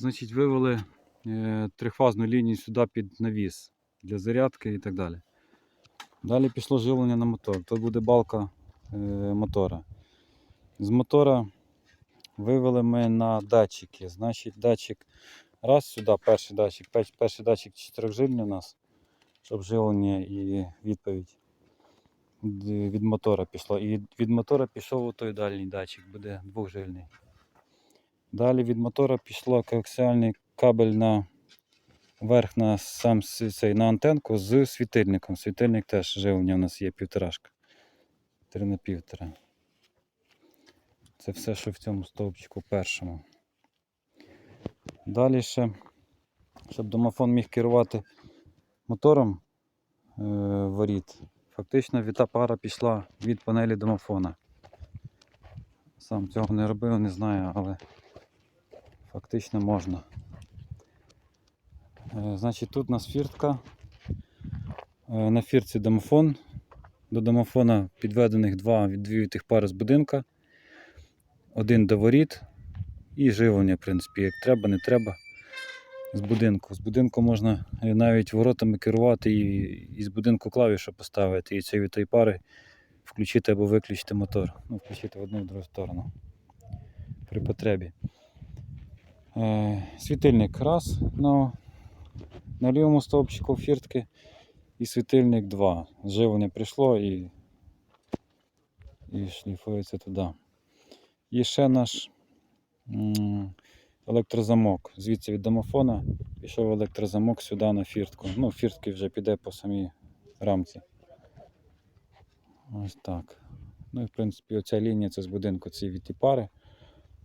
Значить, вивели е, трифазну лінію сюди під навіс для зарядки і так далі. Далі пішло живлення на мотор. Тут буде балка е, мотора. З мотора вивели ми на датчики. Значить, датчик раз сюди, перший датчик, перший датчик чотирьохжильний у нас, щоб живлення і відповідь від, мотора пішло. І від мотора пішов той дальній датчик, буде двохжильний. Далі від мотора пішло коаксіальний кабель на верх на сам цей, на антенку з світильником. Світильник теж живлення у нас є півторашка. 3 на півтора. Це все, що в цьому стовпчику першому. Далі ще, щоб домофон міг керувати мотором е, воріт, фактично віта пара пішла від панелі домофона. Сам цього не робив, не знаю, але фактично можна. Е, Значить, тут у нас фіртка. Е, На фірці домофон. До домофона підведених два дві тих пари з будинка. Один до воріт і живлення, в принципі, як треба, не треба. З будинку. З будинку можна навіть воротами керувати і, і з будинку клавішу поставити і цієї тої пари включити або виключити мотор. Ну, включити в одну в другу сторону. При потребі. Е, світильник раз на, на лівому стовпчику фіртки і світильник 2. Живлення прийшло і, і шліфується туди. І ще наш електрозамок. Звідси від домофона пішов електрозамок сюди на фіртку. Ну, фіртки вже піде по самій рамці. Ось так. Ну і в принципі оця лінія це з будинку ці від пари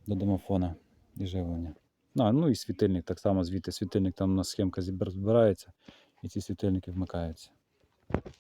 до домофона і живлення. А, ну і світильник так само звідти світильник, там у нас схемка збирається і ці світильники вмикаються.